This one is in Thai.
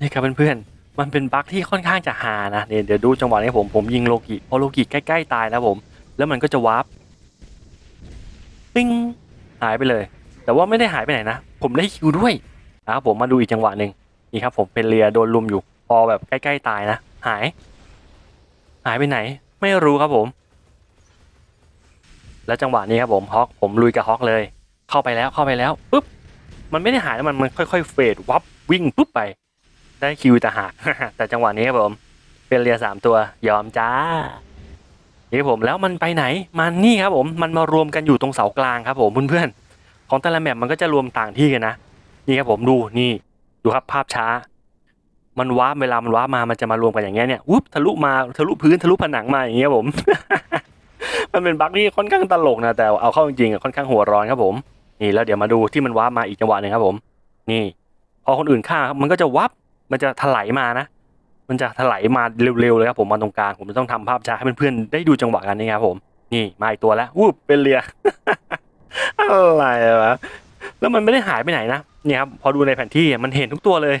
นี่ครับเพื่อนๆ มันเป็นบั๊กที่ค่อนข้างจะหานะเดี๋ยวดูจังหวะนี้ผมผมยิงโลกิพอโลกิใกล้ๆตายนะผม แล้วมันก็จะวาร์ปปิ้งหายไปเลย แต่ว่าไม่ได้หายไปไหนนะ ผมได้คิวด้วยนะครับผมมาดูอีกจังหวะหนึ่งนี่ครับ ผมเป็นเรียโดนลุมอยู่พอแบบใกล้ๆตายนะหาย หายไปไหน ไม่รู้ครับผม แล้วจังหวะนี้ครับผมฮอกผมลุยกับฮอกเลย เข้าไปแล้วเข้าไปแล้วปุ๊บมันไม่ได้หายนะมันมันค่อย ๆ เฟดวับวิ่งปุ๊บไป ได้คิวแต่หากแต่จังหวะนี้ครับผม เป็นเรียสามตัวยอมจ้านี่ครับผมแล้วมันไปไหนมันนี่ครับผมมันมารวมกันอยู่ตรงเสากลางครับผมเพื่อนๆของแต่ละแมปมันก็จะรวมต่างที่กันนะนี่ครับผมดูนี่ดูครับภาพช้า มันว้าเวลามันว้ามามันจะมารวมกันอย่างเงี้ยเนี่ยวุบทะลุมาทะลุพื้นทะลุผนังมาอย่างเงี้ยผม มันเป็นบั๊กที่ค่อนข้างตลกนะแต่เอาเข้าจริงๆค่อนข้างหัวร้อนครับผม นี่แล้วเดี๋ยวมาดูที่มันว้ามาอีกจังหวะหนึ่งครับผม นี่ พอคนอื่นฆ่ามันก็จะวับ มันจะถลายมานะ มันจะถลายมาเร็วๆเลยครับผมมาตรงกลางผมจะต้องทำภาพช้าให้เพื่อนๆได้ดูจังหวะกันนี่ครับผม นี่มาอีกตัวแล้ววูบเป็นเรืออะไรวะแล้วมันไม่ได้หายไปไหนนะเนี่ยครับพอดูในแผนที่มันเห็นทุกตัวเลย